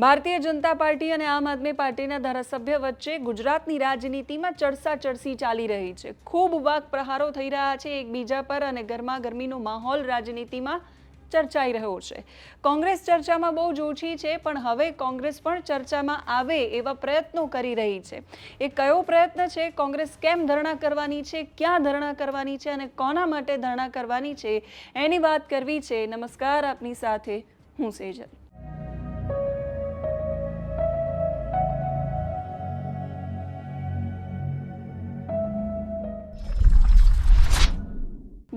Bharatiya Janata party અને આમ આદમી પાર્ટીના ધારાસભ્ય વચ્ચે ગુજરાતની રાજનીતિમાં ચડસાચડસી ચાલી રહી છે. ખૂબ વાક પ્રહારો થઈ રહ્યા છે એકબીજા પર અને ગરમાગરમીનો માહોલ રાજનીતિમાં ચર્ચાઈ રહ્યો છે. કોંગ્રેસ ચર્ચામાં બહુ જ ઓછી છે, પણ હવે કોંગ્રેસ પણ ચર્ચામાં આવે એવા પ્રયત્નો કરી રહી છે. એ કયો પ્રયત્ન છે, કોંગ્રેસ કેમ ધરણા કરવાની છે, ક્યાં ધરણા કરવાની છે અને કોના માટે ધરણા કરવાની છે, એની વાત કરવી છે. નમસ્કાર, આપની સાથે હું સેજલ.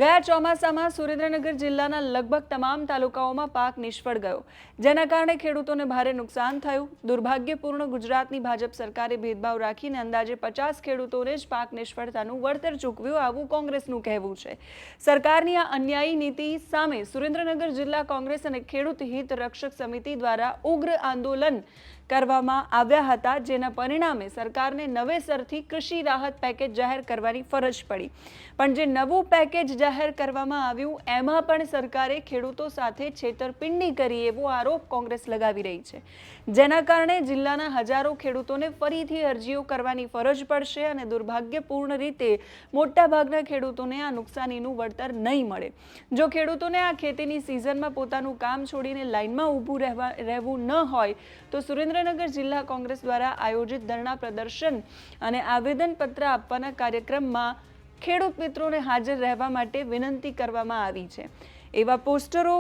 ગયા ચોમાસામાં સુરેન્દ્રનગર જિલ્લાના લગભગ તમામ તાલુકાઓમાં પાક નિષ્ફળ ગયો, જેના કારણે ખેડૂતોને ભારે નુકસાન થયું. દુર્ભાગ્યપૂર્ણ ગુજરાતની ભાજપ સરકારે ભેદભાવ રાખીને અંદાજે પચાસ ખેડૂતોને જ પાક નિષ્ફળતાનું વળતર ચૂકવ્યું આવું કોંગ્રેસનું કહેવું છે. સરકારની આ અન્યાયી નીતિ સામે સુરેન્દ્રનગર જિલ્લા કોંગ્રેસ અને ખેડૂત હિત રક્ષક સમિતિ દ્વારા ઉગ્ર આંદોલન કરવામાં આવ્યા હતા, જેના પરિણામે સરકારને નવેસરથી કૃષિ રાહત પેકેજ જાહેર કરવાની ફરજ પડી. પણ જે નવું પેકેજ જાહેર કરવામાં આવ્યું, એમાં પણ સરકારે ખેડૂતો સાથે છેતરપિંડી કરી એવો આરોપ કોંગ્રેસ લગાવી રહી છે. જેના કારણે જિલ્લાના હજારો ખેડૂતોને ફરીથી અરજીઓ કરવાની ફરજ પડશે અને દુર્ભાગ્યપૂર્ણ રીતે મોટાભાગના ખેડૂતોને આ નુકસાનીનું વળતર નહીં મળે. જો ખેડૂતોને આ ખેતીની સિઝનમાં પોતાનું કામ છોડીને લાઇનમાં ઊભું રહેવા રહેવું ન હોય, તો સુરેન્દ્રનગર જિલ્લા કોંગ્રેસ દ્વારા આયોજિત ધરણા પ્રદર્શન અને આવેદનપત્ર આપવાના કાર્યક્રમમાં ખેડૂત મિત્રોને હાજર રહેવા માટે વિનંતી કરવામાં આવી છે. એવા પોસ્ટરો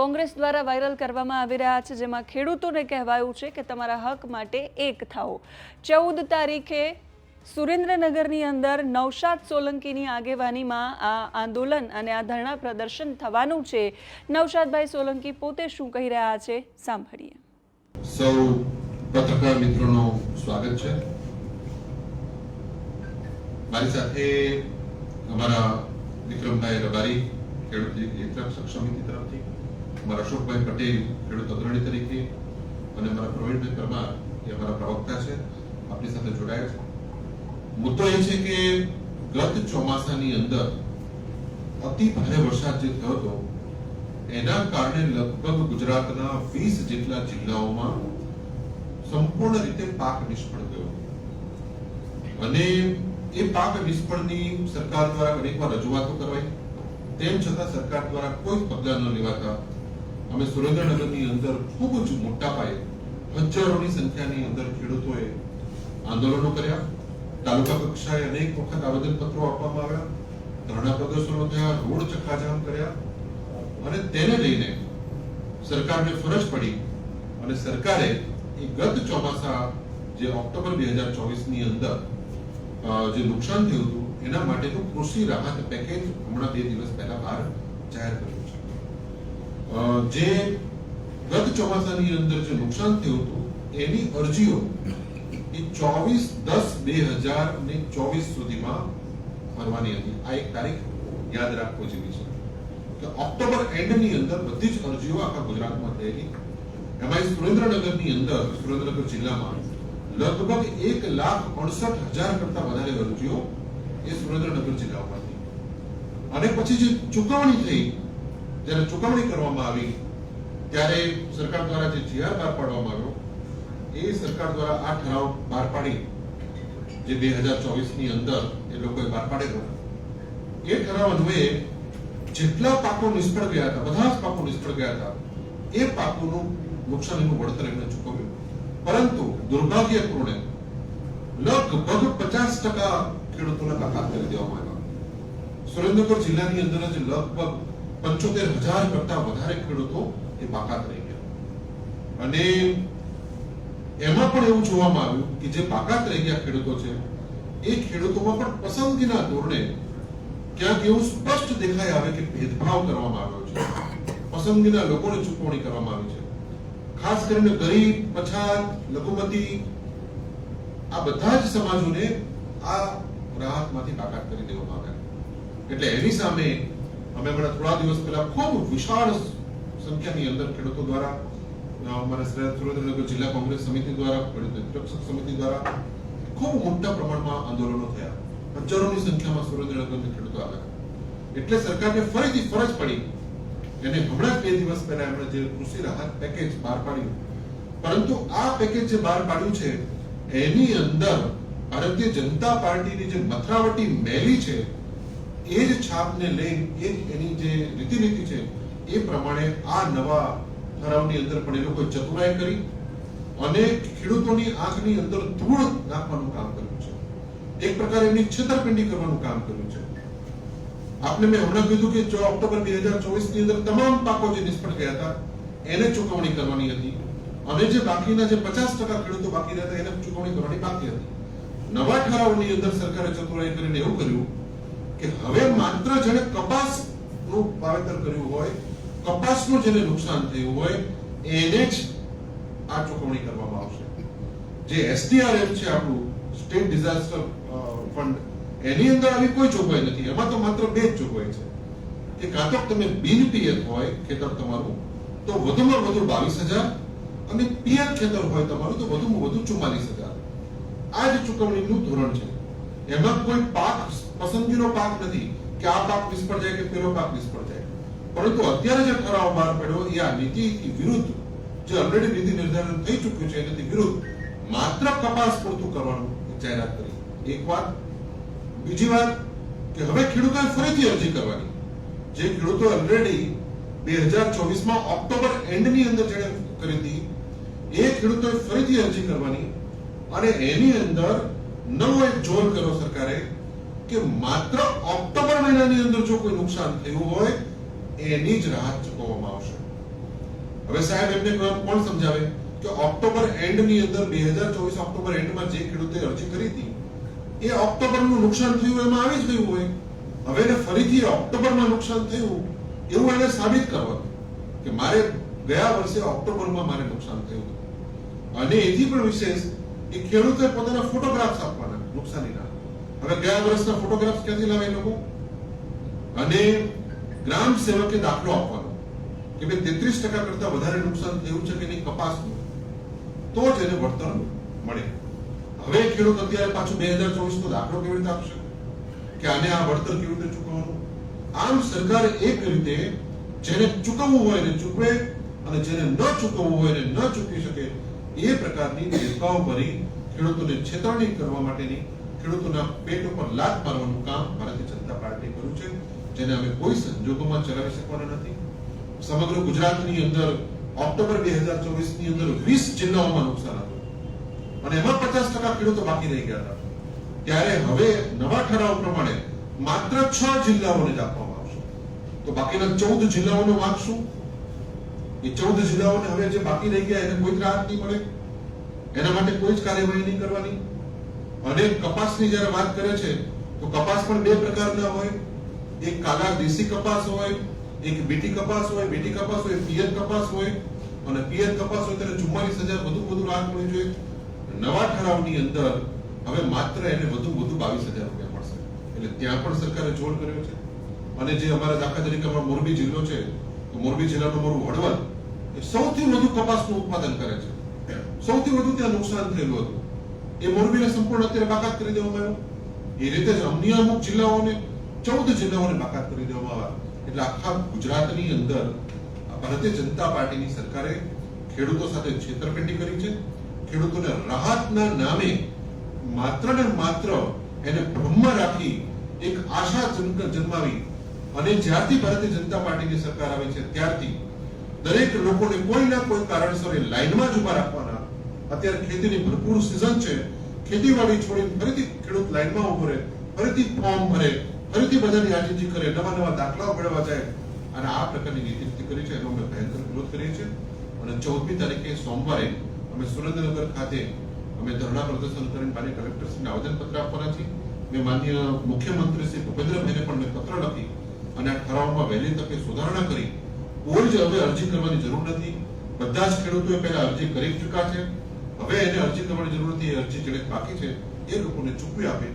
કોંગ્રેસ દ્વારા વાયરલ કરવામાં આવી રહ્યા છે, જેમાં ખેડૂતોને કહેવાયું છે કે તમારા હક માટે એક થાઓ. ચૌદ તારીખે સુરેન્દ્રનગરની અંદર નવશાદ સોલંકીની આગેવાનીમાં આ આંદોલન અને આ ધરણા પ્રદર્શન થવાનું છે. નવશાદભાઈ સોલંકી પોતે શું કહી રહ્યા છે? સાંભળીએ. સૌ પત્રકાર મિત્રોનો સ્વાગત છે. મારી સાથે અમારા વિક્રમભાઈ રબારી, ખેડૂત હિતરક્ષક સમિતિ તરફથી, અમારા અશોકભાઈ પટેલ, ખેડૂત અગ્રણી તરીકે, અને અમારા પ્રવીણભાઈ પરમાર, એ અમારા પ્રવક્તા છે આપણી સાથે જોડાયા છે. મુદ્દો એ છે કે ગત ચોમાસાની અંદર અતિ ભારે વરસાદ જે થયો હતો એના કારણે લગભગ ગુજરાતના વીસ જેટલા જિલ્લાઓમાં સંપૂર્ણ રીતે પાક નિષ્ફળ ગયો. અને એ પાક નિષ્ફળની સરકાર દ્વારા અનેકવાર રજૂઆતો કરવાઈ. તેમ છતાં સરકાર દ્વારા કોઈ પગલાં ન લેવાતા અમે સુરેન્દ્રનગરની અંદર ખૂબ જ મોટા પાયે હજારોની સંખ્યાની અંદર ખેડૂતોએ આંદોલનો કર્યા. તાલુકા કક્ષાએ અનેક વખત આવેદનપત્રો આપવામાં આવ્યા. ધરણા પ્રદર્શનો થયા, રોડ ચક્કાજામ કર્યા. અને તેને લઈને સરકારને ફરજ પડી અને સરકારે એ ગત ચોમાસા જે ઓક્ટોબર બે હજાર ચોવીસની અંદર જે નુકસાન થયું હતું, એના માટેનું કૃષિ રાહત પેકેજ હમણાં બે દિવસ પહેલા બહાર જાહેર કર્યું છે. જે ગત ચોમાસાની અંદર જે નુકસાન થયું હતું, એની અરજીઓ એ ચોવીસ દસ બે હજાર ને ચોવીસ સુધીમાં ભરવાની હતી. આ એક તારીખ યાદ રાખવો જેવી છે. કે ઓક્ટોબર એન્ડની અંદર બધી જ અરજીઓ આખા ગુજરાતમાં થયેલી. એમાં સુરેન્દ્રનગરની અંદર, સુરેન્દ્રનગર જિલ્લામાં, લગભગ એક લાખ અડસઠ હજાર કરતા વધારે અરજીઓ એ સુરેન્દ્રનગર જિલ્લામાં હતી અને પછી જે ચુકવણી થઈ, જ્યારે ચુકવણી કરવામાં આવી, ત્યારે સરકાર દ્વારા જે જીઆર બહાર પાડવામાં આવ્યો, એ સરકાર દ્વારા આ ઠરાવ બહાર પાડી, જે બે હજાર ચોવીસની અંદર એ લોકોએ બહાર પાડેલો. એ ઠરાવ અન્વયે જેટલા પાકો નિષ્ફળ ગયા હતા, બધા જ પાકો નિષ્ફળ ગયા હતા, એ પાકોનું નુકસાનીનું વળતર એમને ચૂકવ્યું. પરંતુ દુર્ભાગ્યપૂર્ણે લગભગ પચાસ ટકા ખેડૂતોને બાકાત કરી દેવામાં આવ્યા. સુરેન્દ્રનગર જિલ્લાની અંદર જ લગભગ પંચોતેર હજાર કરતા વધારે ખેડૂતો એ બાકાત રહી ગયા. અને એમાં પણ એવું જોવામાં આવ્યું કે જે બાકાત રહી ગયા ખેડૂતો છે, એ ખેડૂતોમાં પણ પસંદગીના ધોરણે ક્યાંક એવું સ્પષ્ટ દેખાઈ આવે કે ભેદભાવ કરવામાં આવ્યો છે. પસંદગીના લોકોને ચૂકવણી કરવામાં આવી છે. ખાસ કરીને ગરીબ, પછાત, લઘુમતી, આ બધા જ સમાજોને આ રાહતમાંથી બાકાત કરી દેવામાં આવ્યા. એટલે એની સામે અમે હમણાં થોડા દિવસ પહેલા ખૂબ વિશાળ સંખ્યાની અંદર ખેડૂતો દ્વારા અમારા સુરેન્દ્રનગર જિલ્લા કોંગ્રેસ સમિતિ દ્વારા ખેડૂત સમિતિ દ્વારા ખૂબ મોટા પ્રમાણમાં આંદોલનો થયા. હજારોની સંખ્યામાં સુરેન્દ્રનગરના ખેડૂતો આવ્યા એટલે સરકારને ફરીથી ફરજ પડી. એને હમણાં બે દિવસ પહેલા એમણે જે કૃષિ રાહત પેકેજ બહાર પાડ્યું. પરંતુ આ પેકેજ જે બહાર પાડ્યું છે, એની અંદર ભારતીય જનતા પાર્ટીની જે મથરાવટી મેલી છે, એ જ છાપને લઈ એ એની જે રીતિનીતિ છે, એ પ્રમાણે આ નવા ઠરાવની અંદર પણ એ લોકોએ ચતુરાઈ કરી અને ખેડૂતોની આંખની અંદર ધૂળ નાખવાનું કામ કર્યું. એક પ્રકારે એમની છેતરપિંડી કરવાનું કામ કર્યું છે. આપને મેં હમણાં કીધું કે જો ઓક્ટોબર બે હજાર ચોવીસની અંદર તમામ પાકો જે નિષ્ફળ ગયા હતા, એને ચૂકવણી કરવાની હતી. અને જે બાકીના જે પચાસ ટકા ખેડૂતો બાકી રહ્યા હતા, એને ચૂકવણી કરવાની બાકી હતી. નવા ઠરાવની અંદર સરકારે ચતુરાઈ કરીને એવું કર્યું કે હવે માત્ર જેને કપાસનું વાવેતર કર્યું હોય, કપાસનું જેને નુકસાન થયું હોય, એને જ આ ચૂકવણી કરવામાં આવશે. જે એસડીઆરએફ છે આપણું, સ્ટેટ ડિઝાસ્ટર ફંડ એની અંદર આવી કોઈ જોગવાઈ નથી. એમાં તો માત્ર બે જ જોગવાઈ છે. કે કાં તો તમે બિન પિયત હોય ખેતર તમારું, તો વધુમાં વધુ બાવીસ હજાર અને પિયત ખેતર હોય તમારું, તો વધુમાં વધુ ચુમ્માલીસ હજાર. આ જ ચૂકવણીનું ધોરણ છે. એમાં કોઈ પાક પસંદગીનો પાક નથી કે આ પાક નિષ્ફળ જાય કે પેલો પાક નિષ્ફળ જાય. પરંતુ અત્યારે જે ઠરાવ બહાર પડ્યો, એ આ નીતિથી વિરુદ્ધ, જે ઓલરેડી નીતિ નિર્ધારણ થઈ ચૂક્યું છે, એનાથી વિરુદ્ધ માત્ર કપાસ પૂરતું કરવાનું જાહેરાત કરી. એક વાત, બીજી વાત કે હવે ખેડૂતોએ ફરીથી અરજી કરવાની. જે ખેડૂતો ઓલરેડી બે હજાર ચોવીસમાં ઓક્ટોબર એન્ડની અંદર જેણે કરી હતી, એ ખેડૂતોએ ફરીથી અરજી કરવાની અને એની અંદર નવો એક જોર કર્યો સરકારે કે માત્ર ઓક્ટોબર મહિનાની અંદર જો કોઈ નુકસાન થયું હોય, એની જ રાહત ચૂકવવામાં આવશે. હવે સાહેબ, એમને કોણ સમજાવે કે ઓક્ટોબર એન્ડની અંદર બે હજાર ચોવીસ ઓક્ટોબર એન્ડમાં જે ખેડૂતે અરજી કરી હતી એ ઓક્ટોબરનું નુકસાન થયું, એમાં આવી જ ગયું હોય. હવે એને ફરીથી ઓક્ટોબરમાં નુકસાન થયું, એવું એને સાબિત કરવાનું કે મારે ગયા વર્ષે ઓક્ટોબરમાં મારે નુકસાન થયું હતું. અને એથી પણ વિશેષ, એ ખેડૂતે પોતાના ફોટોગ્રાફ્સ આપવાના નુકસાનીના હવે ગયા વર્ષના ફોટોગ્રાફ્સ ક્યાંથી લાવે લોકો? અને ગ્રામ સેવકે દાખલો આપવાનો કે ભાઈ તેત્રીસ ટકા કરતા વધારે નુકસાન થયું છે કે નહીં કપાસનું, તો જ એને વળતર મળે. હવે ખેડૂત અત્યારે પાછું બે હજાર ચોવીસ નો દાખલો કેવી રીતે આપશે? કે આને આ વળતર કેવી રીતે ચૂકવવાનું? આમ સરકાર એક રીતે જેને ચૂકવવું હોય ને ચૂકવે અને જેને ન ચૂકવવું હોય ને ન ચૂકવી શકે એ પ્રકારની ભેદભાવ ભરી ખેડૂતોને છેતરણી કરવા માટેની ખેડૂતોના પેટ ઉપર લાત મારવાનું કામ ભારતીય જનતા પાર્ટીએ કર્યું છે, જેને અમે કોઈ સંજોગોમાં ચલાવી શકવાના નથી. સમગ્ર ગુજરાતની અંદર ઓક્ટોબર બે હજાર ચોવીસની અંદર વીસ જિલ્લાઓમાં નુકસાન હતું. અને એમાં પચાસ ટકા ખેડૂતો બાકી રહી ગયા હતા. ત્યારે હવે નવા ઠરાવ પ્રમાણે માત્ર છ જિલ્લાઓને જ આપવામાં આવશે. તો બાકીના ચૌદ જિલ્લાઓને વાંચશું. એ ચૌદ જિલ્લાઓને હવે જે બાકી રહી ગયા એને કોઈ જ રાહત નહીં મળે. એના માટે કોઈ જ કાર્યવાહી નહીં કરવાની. અને કપાસની જ્યારે વાત કરે છે, તો કપાસ પણ બે પ્રકારના હોય. એક કાલા દેશી કપાસ હોય, એક બીટી કપાસ હોય. બીટી કપાસ હોય, પિયત કપાસ હોય. અને પિયત કપાસ હોય ત્યારે ચુમ્માલીસ હજાર વધુ વધુ રાહત મળવી જોઈએ. નવા ઠરાવની અંદર હવે માત્ર એને વધુ વધુ બાવીસ હજાર રૂપિયા મળશે. એટલે ત્યાં પણ સરકારે જોડ કર્યો છે. અને જે અમારા દાખલા તરીકે મોરબી જિલ્લો છે, તો મોરબી જિલ્લાનું મારું હળવદ એ સૌથી વધુ કપાસનું ઉત્પાદન કરે છે. સૌથી વધુ ત્યાં નુકસાન થયેલું હતું. એ મોરબીને સંપૂર્ણ અત્યારે બાકાત કરી દેવામાં આવ્યો. એ રીતે જ અન્ય અમુક જિલ્લાઓને, ચૌદ જિલ્લાઓને બાકાત કરી દેવામાં આવ્યા. એટલે આખા ગુજરાતની અંદર ભારતીય જનતા પાર્ટીની સરકારે ખેડૂતો સાથે છેતરપિંડી કરી છે. ખેડૂતોને રાહતના નામે માત્ર ને માત્ર એને ભ્રમમાં રાખી એક આશા જન્મ- જન્માવી અને જ્યારથી ભારતીય જનતા પાર્ટીની સરકાર આવી છે ત્યારથી દરેક લોકોને કોઈ ના કોઈ કારણસર લાઈનમાં જ ઊભા રાખવાના. અત્યારે ખેતીની ભરપૂર સિઝન છે. ખેતીવાડી છોડીને ફરીથી ખેડૂત લાઈનમાં ઊભો રહે, ફરીથી ફોર્મ ભરે, ફરીથી બધાની આજીજી કરે, નવા નવા દાખલાઓ મેળવવા જાય. અને આ પ્રકારની નીતિ કરી છે, એનો અમે ભયંકર વિરોધ કરીએ છીએ. અને ચૌદમી તારીખે સોમવારે અમે સુરેન્દ્રનગર ખાતે અમે ધરણા પ્રદર્શન કરીને માન્ય કલેક્ટરશ્રીને આવેદનપત્ર આપવાના છીએ. મેં માન્ય મુખ્યમંત્રી શ્રી ભૂપેન્દ્રભાઈને પણ મેં પત્ર લખી અને આ ઠરાવમાં વહેલી તકે સુધારણા કરી. કોઈ જ હવે અરજી કરવાની જરૂર નથી. બધા જ ખેડૂતોએ પહેલા અરજી કરી ચૂક્યા છે. હવે એને અરજી કરવાની જરૂર નથી. એ અરજી જેને બાકી છે, એ લોકોને ચૂકવી આપે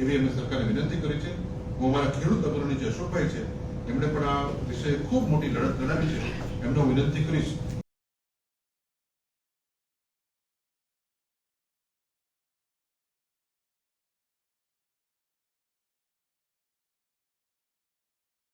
એવી અમે સરકારને વિનંતી કરી છે. હું અમારા ખેડૂત અગ્રણી જે અશોકભાઈ છે, એમણે પણ આ વિષય ખૂબ મોટી લડત લડાવી છે. એમને વિનંતી કરીશ